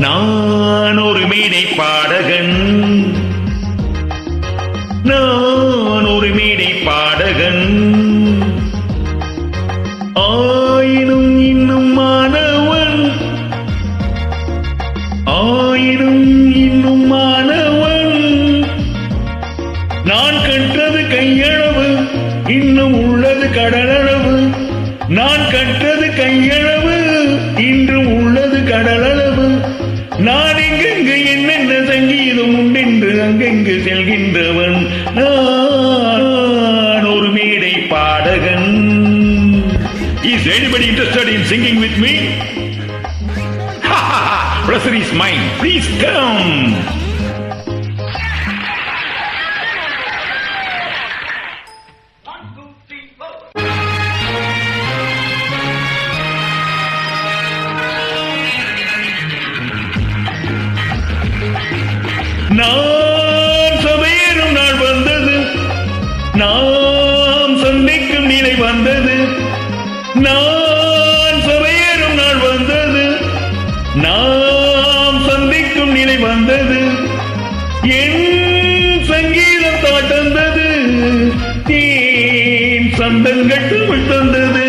நான் ஒரு மீனை பாடகன். நான் ஒரு மீனை பாடகன். ஆயினும் இன்னும் மாணவன். ஆயினும் இன்னும் மாணவன். நான் கற்றது கையளவு இன்னும் உள்ளது கடலளவு. நான் கற்றது கையளவு நான் எங்கெங்கு என்னென்ன சங்கீதம் உண்டென்று அங்கெங்கு செல்கின்றவன் நான் ஒரு மேடை பாடகன் is anybody interested in singing with me Pressure is mind please come நான் சபையேறும் நாள் வந்தது. நாம் சந்திக்கும் நிலை வந்தது. நான் சபையேறும் நாள் வந்தது. நாம் சந்திக்கும் நிலை வந்தது. என் சங்கீதம் தாட்டந்தது ஏன் சந்தங்கள் தமிழ் தந்தது.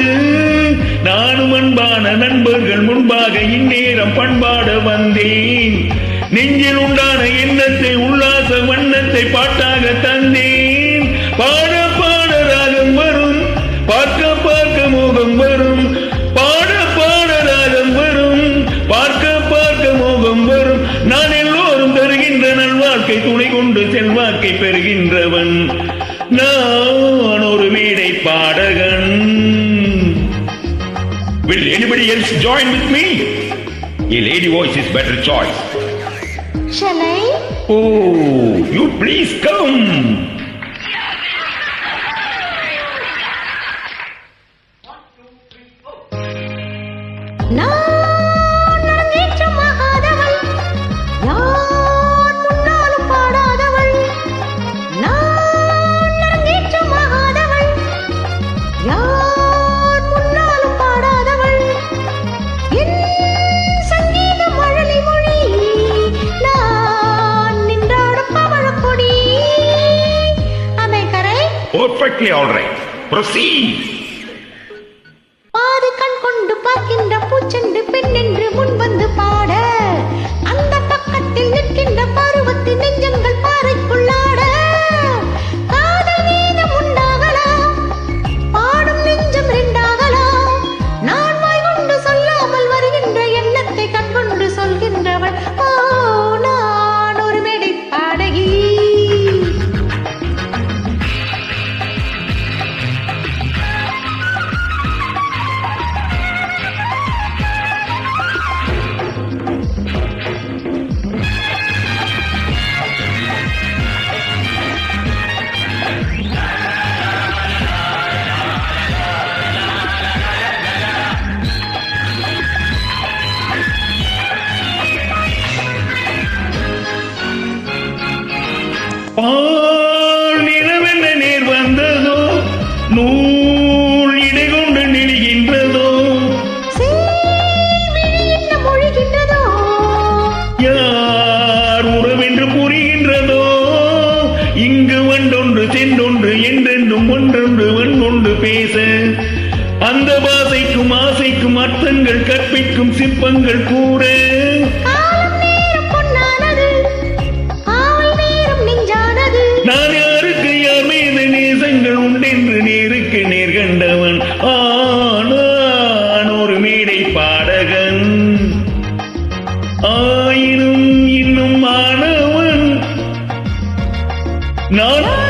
நானும் அன்பான நண்பர்கள் முன்பாக இந்நேரம் பண்பாட வந்தேன். நெஞ்சில் உண்டான எண்ணத்தை உல்லாச வண்ணத்தை பாட்டாக தந்தேன். பாட பாட ராகம் வரும் பார்க்க பார்க்க மோகம் வரும். பாட பாட ராகம் வரும் பார்க்க பார்க்க மோகம் வரும். நான் எல்லோரும் தருகின்ற நல்வாழ்க்கை துணை கொண்டு செல்வாக்கை பெறுகின்றவன். நான் ஒரு மேடை பாடகன். Will anybody else join with me? A lady voice is better choice. Shall I? Oh, you please come. நான் Perfectly all right. Proceed. பாதி கண் கொண்டு பார்க்கின்ற ஒன்றொன்று வன்கொண்டு பேச. அந்த பாசைக்கும் ஆசைக்கும் அர்த்தங்கள் கற்பிக்கும் சிற்பங்கள் கூற. நான் யாருக்கு யார் மீது நேசங்கள் உண்டென்று நேருக்கு நேர் கண்டவன். ஆனான் ஒரு மேடை பாடகன். ஆயினும் இன்னும் மாணவன் நான்